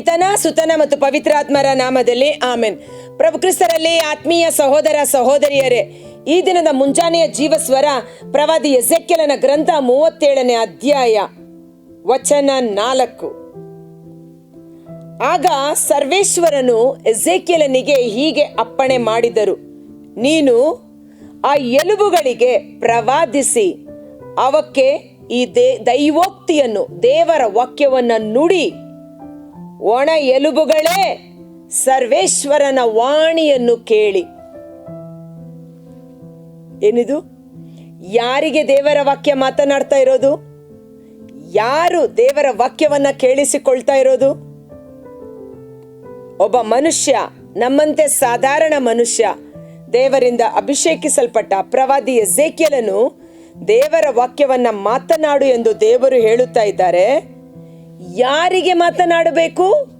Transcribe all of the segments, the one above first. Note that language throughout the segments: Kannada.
ಪಿತನ, ಸುತನ ಮತ್ತು ಪವಿತ್ರಾತ್ಮರ ನಾಮದಲ್ಲಿ ಆಮೆನ್. ಪ್ರಭು ಕ್ರಿಸ್ತರಲ್ಲಿ ಆತ್ಮೀಯ ಸಹೋದರ ಸಹೋದರಿಯರೇ, ಈ ದಿನದ ಮುಂಜಾನೆಯ ಜೀವಸ್ವರ ಪ್ರವಾದಿ ಎಸೆಕ್ಯಲನ ಗ್ರಂಥ ಮೂವತ್ತೇಳನೇ ಅಧ್ಯಾಯ, ವಚನ ನಾಲ್ಕು. ಆಗ ಸರ್ವೇಶ್ವರನು ಎಸೇಕ್ಯಲನಿಗೆ ಹೀಗೆ ಅಪ್ಪಣೆ ಮಾಡಿದರು. ನೀನು ಆ ಎಲುಬುಗಳಿಗೆ ಪ್ರವಾದಿಸಿ, ಅವಕ್ಕೆ ಈ ದೇ ದೈವೋಕ್ತಿಯನ್ನು, ದೇವರ ವಾಕ್ಯವನ್ನು ನುಡಿ ಒಣ ಎಲುಬುಗಳೇ, ಸರ್ವೇಶ್ವರನ ವಾಣಿಯನ್ನು ಕೇಳಿ. ಏನಿದು? ಯಾರಿಗೆ ದೇವರ ವಾಕ್ಯ ಮಾತನಾಡ್ತಾ ಇರೋದು? ಯಾರು ದೇವರ ವಾಕ್ಯವನ್ನ ಕೇಳಿಸಿಕೊಳ್ತಾ ಇರೋದು? ಒಬ್ಬ ಮನುಷ್ಯ, ನಮ್ಮಂತೆ ಸಾಧಾರಣ ಮನುಷ್ಯ, ದೇವರಿಂದ ಅಭಿಷೇಕಿಸಲ್ಪಟ್ಟ ಪ್ರವಾದಿ ಎಸೇಕ್ಯಲನು ದೇವರ ವಾಕ್ಯವನ್ನ ಮಾತನಾಡು ಎಂದು ದೇವರು ಹೇಳುತ್ತಾ ಇದ್ದಾರೆ. ಯಾರಿಗೆ ಮಾತನಾಡಬೇಕು?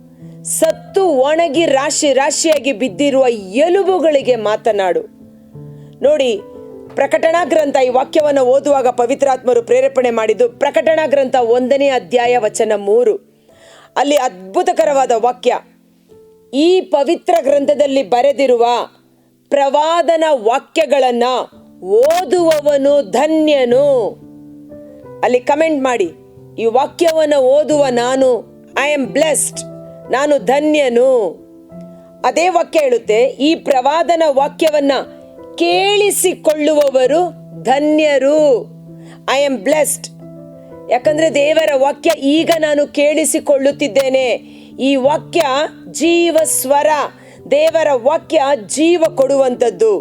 ಸತ್ತು ಒಣಗಿ ರಾಶಿ ರಾಶಿಯಾಗಿ ಬಿದ್ದಿರುವ ಎಲುಬುಗಳಿಗೆ ಮಾತನಾಡು. ನೋಡಿ, ಪ್ರಕಟಣಾ ಗ್ರಂಥ ಈ ವಾಕ್ಯವನ್ನು ಓದುವಾಗ ಪವಿತ್ರಾತ್ಮರು ಪ್ರೇರೇಪಣೆ ಮಾಡಿದ್ದು ಪ್ರಕಟಣಾ ಗ್ರಂಥ ಒಂದನೇ ಅಧ್ಯಾಯ ವಚನ ಮೂರು. ಅಲ್ಲಿ ಅದ್ಭುತಕರವಾದ ವಾಕ್ಯ. ಈ ಪವಿತ್ರ ಗ್ರಂಥದಲ್ಲಿ ಬರೆದಿರುವ ಪ್ರವಾದನ ವಾಕ್ಯಗಳನ್ನ ಓದುವವನು ಧನ್ಯನು. ಅಲ್ಲಿ ಕಮೆಂಟ್ ಮಾಡಿ. ಈ ವಾಕ್ಯವನ್ನು ಓದುವ ನಾನು ಐ ಆಮ್ ಬ್ಲೆಸ್ಡ್ ನಾನು ಧನ್ಯನು. ಅದೇ ವಾಕ್ಯ ಹೇಳುತ್ತೆ, ಈ ಪ್ರವಾದನ ವಾಕ್ಯವನ್ನ ಕೇಳಿಸಿಕೊಳ್ಳುವವರು ಧನ್ಯರು. ಐ ಆಮ್ ಬ್ಲೆಸ್ಡ್ ಯಾಕಂದ್ರೆ ದೇವರ ವಾಕ್ಯ ಈಗ ನಾನು ಕೇಳಿಸಿಕೊಳ್ಳುತ್ತಿದ್ದೇನೆ. ಈ ವಾಕ್ಯ ಜೀವ ಸ್ವರ ದೇವರ ವಾಕ್ಯ ಜೀವ ಕೊಡುವಂಥದ್ದು.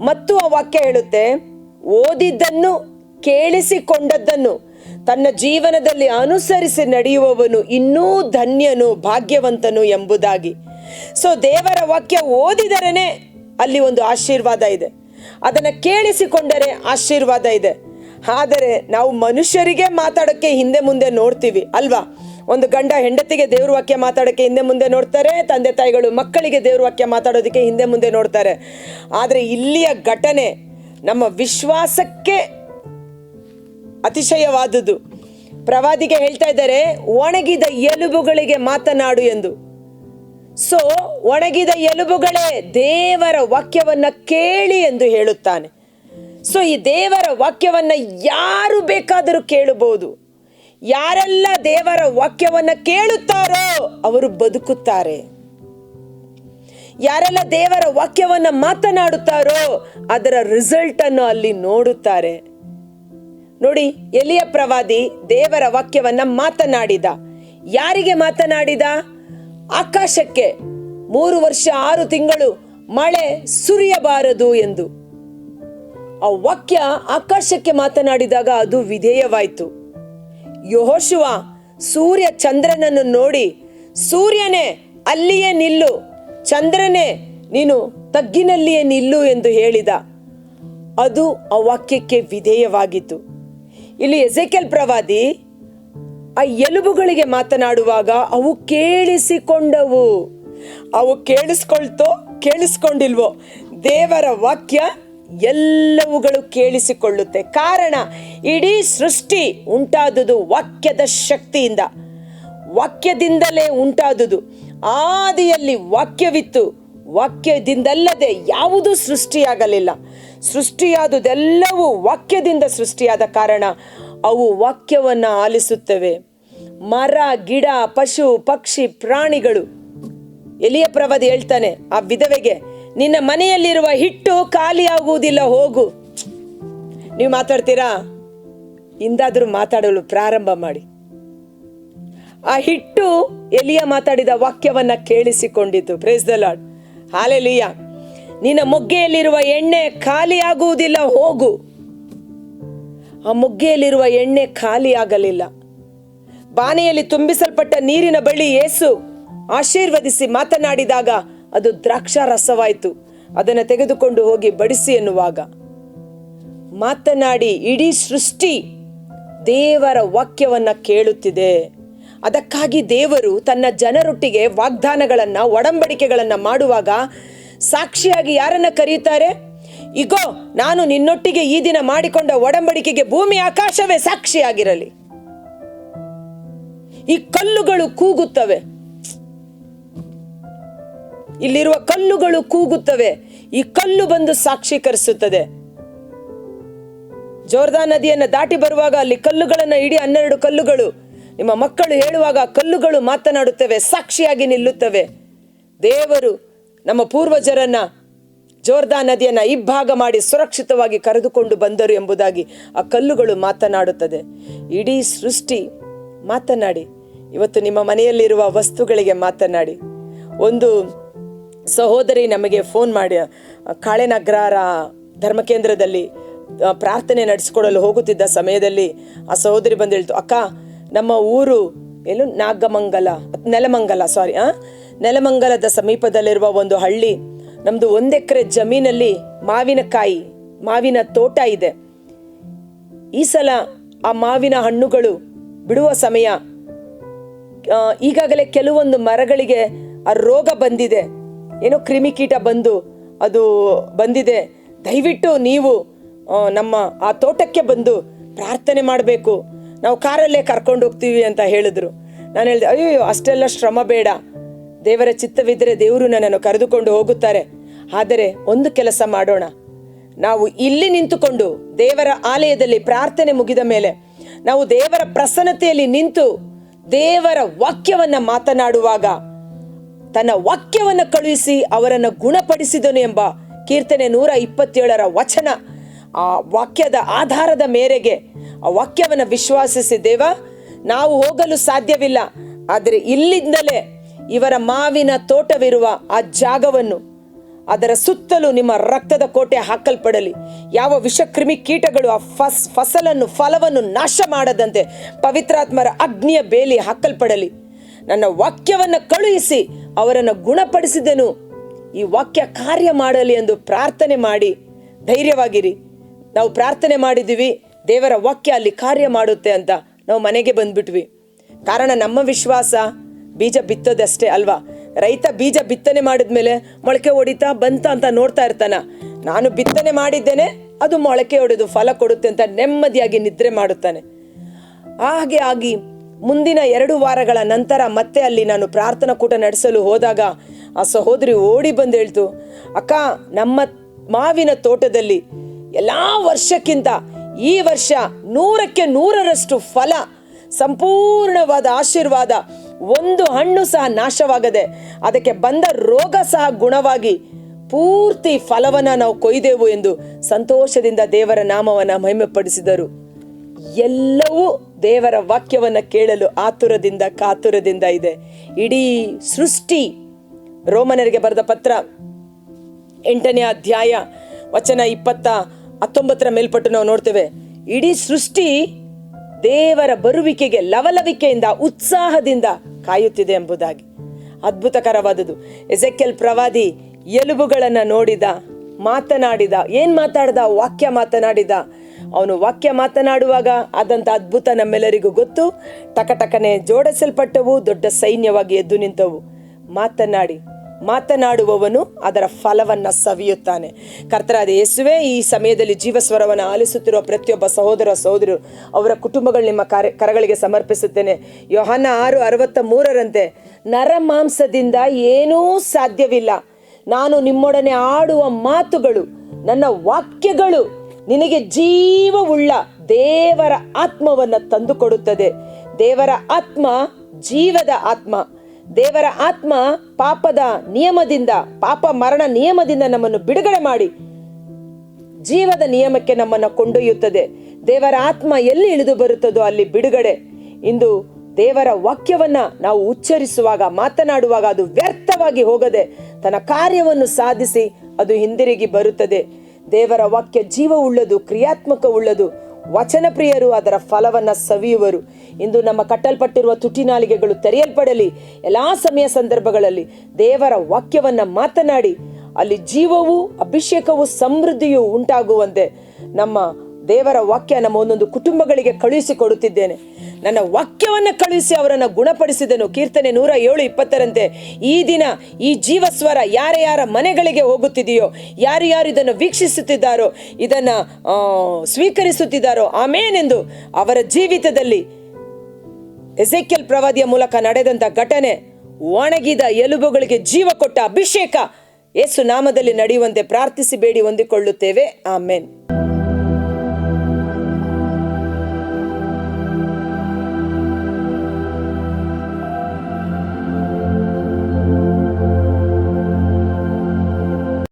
ಮತ್ತು ಆ ವಾಕ್ಯ ಹೇಳುತ್ತೆ, ಓದಿದ್ದನ್ನು ಕೇಳಿಸಿಕೊಂಡದ್ದನ್ನು. ತನ್ನ ಜೀವನದಲ್ಲಿ ಅನುಸರಿಸಿ ನಡೆಯುವವನು ಇನ್ನೂ ಧನ್ಯನು, ಭಾಗ್ಯವಂತನು ಎಂಬುದಾಗಿ. ಸೊ ದೇವರ ವಾಕ್ಯ ಓದಿದರೇನೆ ಅಲ್ಲಿ ಒಂದು ಆಶೀರ್ವಾದ ಇದೆ. ಅದನ್ನು ಕೇಳಿಸಿಕೊಂಡರೆ ಆಶೀರ್ವಾದ ಇದೆ. ಆದರೆ ನಾವು ಮನುಷ್ಯರಿಗೆ ಮಾತಾಡೋಕ್ಕೆ ಹಿಂದೆ ಮುಂದೆ ನೋಡ್ತೀವಿ, ಅಲ್ವಾ? ಒಂದು ಗಂಡ ಹೆಂಡತಿಗೆ ದೇವ್ರ ವಾಕ್ಯ ಮಾತಾಡೋಕ್ಕೆ ಹಿಂದೆ ಮುಂದೆ ನೋಡ್ತಾರೆ, ತಂದೆ ತಾಯಿಗಳು ಮಕ್ಕಳಿಗೆ ದೇವ್ರ ವಾಕ್ಯ ಮಾತಾಡೋದಕ್ಕೆ ಹಿಂದೆ ಮುಂದೆ ನೋಡ್ತಾರೆ. ಆದರೆ ಇಲ್ಲಿಯ ಘಟನೆ ನಮ್ಮ ವಿಶ್ವಾಸಕ್ಕೆ ಅತಿಶಯವಾದುದು. ಪ್ರವಾದಿಗೆ ಹೇಳ್ತಾ ಇದ್ದಾರೆ, ಒಣಗಿದ ಎಲುಬುಗಳಿಗೆ ಮಾತನಾಡು ಎಂದು. ಸೊ ಒಣಗಿದ ಎಲುಬುಗಳೇ ದೇವರ ವಾಕ್ಯವನ್ನ ಕೇಳಿ ಎಂದು ಹೇಳುತ್ತಾನೆ. ಸೊ ಈ ದೇವರ ವಾಕ್ಯವನ್ನ ಯಾರು ಬೇಕಾದರೂ ಕೇಳಬಹುದು. ಯಾರೆಲ್ಲ ದೇವರ ವಾಕ್ಯವನ್ನ ಕೇಳುತ್ತಾರೋ ಅವರು ಬದುಕುತ್ತಾರೆ. ಯಾರೆಲ್ಲ ದೇವರ ವಾಕ್ಯವನ್ನ ಮಾತನಾಡುತ್ತಾರೋ ಅದರ ರಿಸಲ್ಟ್ ಅನ್ನು ಅಲ್ಲಿ ನೋಡುತ್ತಾರೆ. ನೋಡಿ, ಎಲಿಯ ಪ್ರವಾದಿ ದೇವರ ವಾಕ್ಯವನ್ನ ಮಾತನಾಡಿದ. ಯಾರಿಗೆ ಮಾತನಾಡಿದ? ಆಕಾಶಕ್ಕೆ. ಮೂರು ವರ್ಷ, ಆರು ತಿಂಗಳು ಮಳೆ ಸುರಿಯಬಾರದು ಎಂದು. ಆ ವಾಕ್ಯ ಆಕಾಶಕ್ಕೆ ಮಾತನಾಡಿದಾಗ ಅದು ವಿಧೇಯವಾಯಿತು. ಯಹೋಶುವ ಸೂರ್ಯ ಚಂದ್ರನನ್ನು ನೋಡಿ, ಸೂರ್ಯನೇ, ಅಲ್ಲಿಯೇ ನಿಲ್ಲು. ಚಂದ್ರನೇ, ನೀನು ತಗ್ಗಿನಲ್ಲಿಯೇ ನಿಲ್ಲು ಎಂದು ಹೇಳಿದ. ಅದು ಆ ವಾಕ್ಯಕ್ಕೆ ವಿಧೇಯವಾಗಿತ್ತು. ಇಲ್ಲಿ ಎಸೆಕೆಲ್ ಪ್ರವಾದಿ ಆ ಎಲುಬುಗಳಿಗೆ ಮಾತನಾಡುವಾಗ ಅವು ಕೇಳಿಸಿಕೊಂಡವು. ಅವು ಕೇಳಿಸ್ಕೊಳ್ತೋ, ಕೇಳಿಸ್ಕೊಂಡಿಲ್ವೋ? ದೇವರ ವಾಕ್ಯ ಎಲ್ಲವುಗಳು ಕೇಳಿಸಿಕೊಳ್ಳುತ್ತೆ. ಕಾರಣ, ಇಡೀ ಸೃಷ್ಟಿ ಉಂಟಾದುದು ವಾಕ್ಯದ ಶಕ್ತಿಯಿಂದ. ವಾಕ್ಯದಿಂದಲೇ ಉಂಟಾದುದು. ಆದಿಯಲ್ಲಿ ವಾಕ್ಯವಿತ್ತು. ವಾಕ್ಯದಿಂದಲ್ಲದೆ ಯಾವುದೂ ಸೃಷ್ಟಿಯಾಗಲಿಲ್ಲ. ಸೃಷ್ಟಿಯಾದುದೆಲ್ಲವೂ ವಾಕ್ಯದಿಂದ ಸೃಷ್ಟಿಯಾದ ಕಾರಣ ಅವು ವಾಕ್ಯವನ್ನು ಆಲಿಸುತ್ತವೆ. ಮರ, ಗಿಡ, ಪಶು, ಪಕ್ಷಿ, ಪ್ರಾಣಿಗಳು. ಎಲಿಯ ಪ್ರವಾದಿ ಹೇಳ್ತಾನೆ, ಆ ವಿಧವೆಗೆ, ನಿನ್ನ ಮನೆಯಲ್ಲಿರುವ ಹಿಟ್ಟು ಖಾಲಿಯಾಗುವುದಿಲ್ಲ, ಹೋಗು. ನೀವು ಮಾತಾಡ್ತೀರಾ? ಇಂದಾದರೂ ಮಾತಾಡಲು ಪ್ರಾರಂಭ ಮಾಡಿ. ಆ ಹಿಟ್ಟು ಎಲಿಯ ಮಾತಾಡಿದ ವಾಕ್ಯವನ್ನ ಕೇಳಿಸಿಕೊಂಡಿತು. ಪ್ರೇಸ್ ದ ಲಾರ್ಡ್ ಹಾಲೆಲಿಯ ನಿನ್ನ ಮೊಗ್ಗೆಯಲ್ಲಿರುವ ಎಣ್ಣೆ ಖಾಲಿಯಾಗುವುದಿಲ್ಲ, ಹೋಗು. ಆ ಮೊಗ್ಗೆಯಲ್ಲಿರುವ ಎಣ್ಣೆ ಖಾಲಿಯಾಗಲಿಲ್ಲ. ಬಾನೆಯಲ್ಲಿ ತುಂಬಿಸಲ್ಪಟ್ಟ ನೀರಿನ ಬಳಿ ಏಸು ಆಶೀರ್ವದಿಸಿ ಮಾತನಾಡಿದಾಗ ಅದು ದ್ರಾಕ್ಷಾರಸವಾಯಿತು. ಅದನ್ನು ತೆಗೆದುಕೊಂಡು ಹೋಗಿ ಬಡಿಸಿ ಎನ್ನುವಾಗ. ಮಾತನಾಡಿ, ಇಡೀ ಸೃಷ್ಟಿ ದೇವರ ವಾಕ್ಯವನ್ನ ಕೇಳುತ್ತಿದೆ. ಅದಕ್ಕಾಗಿ ದೇವರು ತನ್ನ ಜನರೊಟ್ಟಿಗೆ ವಾಗ್ದಾನಗಳನ್ನ, ಒಡಂಬಡಿಕೆಗಳನ್ನ ಮಾಡುವಾಗ ಸಾಕ್ಷಿಯಾಗಿ ಯಾರನ್ನ ಕರೆಯುತ್ತಾರೆ ಇಗೋ, ನಾನು ನಿನ್ನೊಟ್ಟಿಗೆ ಈ ದಿನ ಮಾಡಿಕೊಂಡ ಒಡಂಬಡಿಕೆಗೆ ಭೂಮಿ ಆಕಾಶವೇ ಸಾಕ್ಷಿಯಾಗಿರಲಿ. ಈ ಕಲ್ಲುಗಳು ಕೂಗುತ್ತವೆ. ಇಲ್ಲಿರುವ ಕಲ್ಲುಗಳು ಕೂಗುತ್ತವೆ. ಈ ಕಲ್ಲು ಬಂದು ಸಾಕ್ಷೀಕರಿಸುತ್ತದೆ ಜೋರ್ದಾ ನದಿಯನ್ನು ದಾಟಿ ಬರುವಾಗ ಅಲ್ಲಿ ಕಲ್ಲುಗಳನ್ನು ಇಡೀ ಹನ್ನೆರಡು ಕಲ್ಲುಗಳು. ನಿಮ್ಮ ಮಕ್ಕಳು ಹೇಳುವಾಗ ಕಲ್ಲುಗಳು ಮಾತನಾಡುತ್ತವೆ, ಸಾಕ್ಷಿಯಾಗಿ ನಿಲ್ಲುತ್ತವೆ. ದೇವರು ನಮ್ಮ ಪೂರ್ವಜರನ್ನ ಜೋರ್ದಾ ನದಿಯನ್ನ ಇಬ್ಬಾಗ ಮಾಡಿ ಸುರಕ್ಷಿತವಾಗಿ ಕರೆದುಕೊಂಡು ಬಂದರು ಎಂಬುದಾಗಿ ಆ ಕಲ್ಲುಗಳು ಮಾತನಾಡುತ್ತದೆ. ಇಡೀ ಸೃಷ್ಟಿ ಮಾತನಾಡಿ, ಇವತ್ತು ನಿಮ್ಮ ಮನೆಯಲ್ಲಿರುವ ವಸ್ತುಗಳಿಗೆ ಮಾತನಾಡಿ. ಒಂದು ಸಹೋದರಿ ನಮಗೆ ಫೋನ್ ಮಾಡಿ ಕಾಳೆನಗ್ರಹಾರ ಧರ್ಮಕೇಂದ್ರದಲ್ಲಿ ಪ್ರಾರ್ಥನೆ ನಡೆಸಿಕೊಡಲು ಹೋಗುತ್ತಿದ್ದ ಸಮಯದಲ್ಲಿ ಆ ಸಹೋದರಿ ಬಂದು ಹೇಳ್ತು, ಅಕ್ಕ, ನಮ್ಮ ಊರು, ಏನು, ನಾಗಮಂಗಲ, ನೆಲಮಂಗಲ ಸಾರಿ ಆ ನೆಲಮಂಗಲದ ಸಮೀಪದಲ್ಲಿರುವ ಒಂದು ಹಳ್ಳಿ. ನಮ್ದು ಒಂದೆಕರೆ ಜಮೀನಲ್ಲಿ ಮಾವಿನಕಾಯಿ ಮಾವಿನ ತೋಟ ಇದೆ. ಈ ಸಲ ಆ ಮಾವಿನ ಹಣ್ಣುಗಳು ಬಿಡುವ ಸಮಯ. ಈಗಾಗಲೇ ಕೆಲವೊಂದು ಮರಗಳಿಗೆ ಆ ರೋಗ ಬಂದಿದೆ. ಏನೋ ಕ್ರಿಮಿಕೀಟ ಬಂದು ಅದು ಬಂದಿದೆ. ದಯವಿಟ್ಟು ನೀವು ನಮ್ಮ ಆ ತೋಟಕ್ಕೆ ಬಂದು ಪ್ರಾರ್ಥನೆ ಮಾಡಬೇಕು. ನಾವು ಕಾರಲ್ಲೇ ಕರ್ಕೊಂಡು ಹೋಗ್ತೀವಿ ಅಂತ ಹೇಳಿದ್ರು. ನಾನು ಹೇಳಿದೆ ಅಯ್ಯೋ ಅಷ್ಟೆಲ್ಲ ಶ್ರಮ ಬೇಡ. ದೇವರ ಚಿತ್ತವಿದ್ದರೆ ದೇವರು ನನ್ನನ್ನು ಕರೆದುಕೊಂಡು ಹೋಗುತ್ತಾರೆ. ಆದರೆ ಒಂದು ಕೆಲಸ ಮಾಡೋಣ. ನಾವು ಇಲ್ಲಿ ನಿಂತುಕೊಂಡು ದೇವರ ಆಲಯದಲ್ಲಿ ಪ್ರಾರ್ಥನೆ ಮುಗಿದ ಮೇಲೆ ನಾವು ದೇವರ ಪ್ರಸನ್ನತೆಯಲ್ಲಿ ನಿಂತು ದೇವರ ವಾಕ್ಯವನ್ನ ಮಾತನಾಡುವಾಗ ತನ್ನ ವಾಕ್ಯವನ್ನ ಕಳುಹಿಸಿ ಅವರನ್ನು ಗುಣಪಡಿಸಿದನು ಎಂಬ ಕೀರ್ತನೆ ನೂರ ಇಪ್ಪತ್ತೇಳರ ವಚನ. ಆ ವಾಕ್ಯದ ಆಧಾರದ ಮೇರೆಗೆ ಆ ವಾಕ್ಯವನ್ನು ವಿಶ್ವಾಸಿಸಿದ್ದೇವ ನಾವು ಹೋಗಲು ಸಾಧ್ಯವಿಲ್ಲ. ಆದರೆ ಇಲ್ಲಿಂದಲೇ ಇವರ ಮಾವಿನ ತೋಟವಿರುವ ಆ ಜಾಗವನ್ನು, ಅದರ ಸುತ್ತಲೂ ನಿಮ್ಮ ರಕ್ತದ ಕೋಟೆ ಹಾಕಲ್ಪಡಲಿ. ಯಾವ ವಿಷಕ್ರಿಮಿ ಕೀಟಗಳು ಆ ಫಸ್, ಫಸಲನ್ನು, ಫಲವನ್ನು ನಾಶ ಮಾಡದಂತೆ ಪವಿತ್ರಾತ್ಮರ ಅಗ್ನಿಯ ಬೇಲಿ ಹಾಕಲ್ಪಡಲಿ. ನನ್ನ ವಾಕ್ಯವನ್ನು ಕಳುಹಿಸಿ ಅವರನ್ನು ಗುಣಪಡಿಸಿದೆನು. ಈ ವಾಕ್ಯ ಕಾರ್ಯ ಮಾಡಲಿ ಎಂದು ಪ್ರಾರ್ಥನೆ ಮಾಡಿ, ಧೈರ್ಯವಾಗಿರಿ. ನಾವು ಪ್ರಾರ್ಥನೆ ಮಾಡಿದ್ದೀವಿ, ದೇವರ ವಾಕ್ಯ ಅಲ್ಲಿ ಕಾರ್ಯ ಮಾಡುತ್ತೆ ಅಂತ ನಾವು ಮನೆಗೆ ಬಂದ್ಬಿಟ್ವಿ. ಕಾರಣ ನಮ್ಮ ವಿಶ್ವಾಸ ಬೀಜ ಬಿತ್ತೋದಷ್ಟೇ ಅಲ್ವಾ? ರೈತ ಬೀಜ ಬಿತ್ತನೆ ಮಾಡಿದ್ಮೇಲೆ ಮೊಳಕೆ ಹೊಡಿತಾ ಬಂತ ಅಂತ ನೋಡ್ತಾ ಇರ್ತಾನ. ನಾನು ಬಿತ್ತನೆ ಮಾಡಿದ್ದೇನೆ, ಅದು ಮೊಳಕೆ ಹೊಡೆದು ಫಲ ಕೊಡುತ್ತೆ ಅಂತ ನೆಮ್ಮದಿಯಾಗಿ ನಿದ್ರೆ ಮಾಡುತ್ತಾನೆ. ಹಾಗೆ ಆಗಿ ಮುಂದಿನ ಎರಡು ವಾರಗಳ ನಂತರ ಮತ್ತೆ ಅಲ್ಲಿ ನಾನು ಪ್ರಾರ್ಥನಾ ಕೂಟ ನಡೆಸಲು ಹೋದಾಗ ಆ ಸಹೋದರಿ ಓಡಿ ಬಂದು ಹೇಳ್ತು, ಅಕ್ಕ, ನಮ್ಮ ಮಾವಿನ ತೋಟದಲ್ಲಿ ಎಲ್ಲ ವರ್ಷಕ್ಕಿಂತ ಈ ವರ್ಷ ನೂರಕ್ಕೆ ನೂರರಷ್ಟು ಫಲ, ಸಂಪೂರ್ಣವಾದ ಆಶೀರ್ವಾದ ಒಂದು ಹಣ್ಣು ಸಹ ನಾಶವಾಗದೆ ಅದಕ್ಕೆ ಬಂದ ರೋಗ ಸಹ ಗುಣವಾಗಿ ಪೂರ್ತಿ ಫಲವನ್ನ ನಾವು ಕೊಯ್ದೆವು ಎಂದು ಸಂತೋಷದಿಂದ ದೇವರ ನಾಮವನ್ನ ಮಹಿಮೆಪಡಿಸಿದರು. ಎಲ್ಲವೂ ದೇವರ ವಾಕ್ಯವನ್ನ ಕೇಳಲು ಆತುರದಿಂದ ಕಾತುರದಿಂದ ಇದೆ. ಇಡೀ ಸೃಷ್ಟಿ, ರೋಮನರಿಗೆ ಬರೆದ ಪತ್ರ ಎಂಟನೇ ಅಧ್ಯಾಯ ವಚನ ಇಪ್ಪತ್ತ ಹತ್ತೊಂಬತ್ತರ ಮೇಲ್ಪಟ್ಟು ನಾವು ನೋಡ್ತೇವೆ. ಇಡೀ ಸೃಷ್ಟಿ ದೇವರ ಬರುವಿಕೆಗೆ ಲವಲವಿಕೆಯಿಂದ, ಉತ್ಸಾಹದಿಂದ ಕಾಯುತ್ತಿದೆ ಎಂಬುದಾಗಿ. ಅದ್ಭುತಕರವಾದುದು ಎಸೆಕೆಲ್ ಪ್ರವಾದಿ ಎಲುಬುಗಳನ್ನು ನೋಡಿದ, ಮಾತನಾಡಿದ, ಏನ್ ಮಾತಾಡ್ದ? ವಾಕ್ಯ ಮಾತನಾಡಿದ. ಅವನು ವಾಕ್ಯ ಮಾತನಾಡುವಾಗ ಆದಂತ ಅದ್ಭುತ ನಮ್ಮೆಲ್ಲರಿಗೂ ಗೊತ್ತು. ಟಕಟಕನೆ ಜೋಡಿಸಲ್ಪಟ್ಟವು, ದೊಡ್ಡ ಸೈನ್ಯವಾಗಿ ಎದ್ದು ನಿಂತವು. ಮಾತನಾಡಿ ಮಾತನಾಡುವವನು ಅದರ ಫಲವನ್ನು ಸವಿಯುತ್ತಾನೆ. ಕರ್ತರಾದ ಯೇಸುವೆ, ಈ ಸಮಯದಲ್ಲಿ ಜೀವಸ್ವರವನ್ನು ಆಲಿಸುತ್ತಿರುವ ಪ್ರತಿಯೊಬ್ಬ ಸಹೋದರ ಸಹೋದರು ಅವರ ಕುಟುಂಬಗಳು ನಿಮ್ಮ ಕಾರ್ಯ ಕರಗಳಿಗೆ ಸಮರ್ಪಿಸುತ್ತೇನೆ. ಯೋಹನ ಆರು ಅರವತ್ತ ಮೂರರಂತೆ ನರಮಾಂಸದಿಂದ ಏನೂ ಸಾಧ್ಯವಿಲ್ಲ. ನಾನು ನಿಮ್ಮೊಡನೆ ಆಡುವ ಮಾತುಗಳು, ನನ್ನ ವಾಕ್ಯಗಳು ನಿನಗೆ ಜೀವವುಳ್ಳ ದೇವರ ಆತ್ಮವನ್ನ ತಂದುಕೊಡುತ್ತದೆ. ದೇವರ ಆತ್ಮ ಜೀವದ ಆತ್ಮ. ದೇವರ ಆತ್ಮ ಪಾಪದ ನಿಯಮದಿಂದ, ಪಾಪ ಮರಣ ನಿಯಮದಿಂದ ನಮ್ಮನ್ನು ಬಿಡುಗಡೆ ಮಾಡಿ. ಜೀವದ ನಿಯಮಕ್ಕೆ ನಮ್ಮನ್ನು ಕೊಂಡೊಯ್ಯುತ್ತದೆ. ದೇವರ ಆತ್ಮ ಎಲ್ಲಿ ಇಳಿದು ಬರುತ್ತದೋ ಅಲ್ಲಿ ಬಿಡುಗಡೆ. ಇಂದು ದೇವರ ವಾಕ್ಯವನ್ನ ನಾವು ಉಚ್ಚರಿಸುವಾಗ, ಮಾತನಾಡುವಾಗ ಅದು ವ್ಯರ್ಥವಾಗಿ ಹೋಗದೆ, ತನ್ನ ಕಾರ್ಯವನ್ನು ಸಾಧಿಸಿ ಅದು ಹಿಂದಿರುಗಿ ಬರುತ್ತದೆ. ದೇವರ ವಾಕ್ಯ ಜೀವ ಉಳ್ಳದು ಕ್ರಿಯಾತ್ಮಕ ಉಳ್ಳದು ವಚನ ಪ್ರಿಯರು ಅದರ ಫಲವನ್ನ ಸವಿಯುವರು. ಇಂದು ನಮ್ಮ ಕಟ್ಟಲ್ಪಟ್ಟಿರುವ ತುಟಿನಾಲಿಗೆಗಳು ತೆರೆಯಲ್ಪಡಲಿ. ಎಲ್ಲಾ ಸಮಯ ಸಂದರ್ಭಗಳಲ್ಲಿ ದೇವರ ವಾಕ್ಯವನ್ನ ಮಾತನಾಡಿ. ಅಲ್ಲಿ ಜೀವವು, ಅಭಿಷೇಕವು, ಸಮೃದ್ಧಿಯು ಉಂಟಾಗುವಂತೆ ನಮ್ಮ ದೇವರ ವಾಕ್ಯ ನಮ್ಮ ಒಂದೊಂದು ಕುಟುಂಬಗಳಿಗೆ ಕಳುಹಿಸಿ ಕೊಡುತ್ತಿದ್ದೇನೆ ನನ್ನ ವಾಕ್ಯವನ್ನು ಕಳುಹಿಸಿ ಅವರನ್ನು ಗುಣಪಡಿಸಿದನು. ಕೀರ್ತನೆ ನೂರ ಏಳು ಇಪ್ಪತ್ತರಂತೆ, ಈ ದಿನ ಈ ಜೀವಸ್ವರ ಯಾರ ಯಾರ ಮನೆಗಳಿಗೆ ಹೋಗುತ್ತಿದೆಯೋ, ಯಾರು ಯಾರು ಇದನ್ನು ವೀಕ್ಷಿಸುತ್ತಿದ್ದಾರೋ, ಇದನ್ನು ಸ್ವೀಕರಿಸುತ್ತಿದ್ದಾರೋ ಆಮೇನೆಂದು ಅವರ ಜೀವಿತದಲ್ಲಿ ಎಸೆಕ್ಯಲ್ ಪ್ರವಾದಿಯ ಮೂಲಕ ನಡೆದಂಥ ಘಟನೆ, ಒಣಗಿದ ಎಲುಬುಗಳಿಗೆ ಜೀವ ಕೊಟ್ಟ ಅಭಿಷೇಕ ಯೇಸು ನಾಮದಲ್ಲಿ ನಡೆಯುವಂತೆ ಪ್ರಾರ್ಥಿಸಿ, ಬೇಡಿ ಹೊಂದಿಕೊಳ್ಳುತ್ತೇವೆ. ಆಮೇನ್.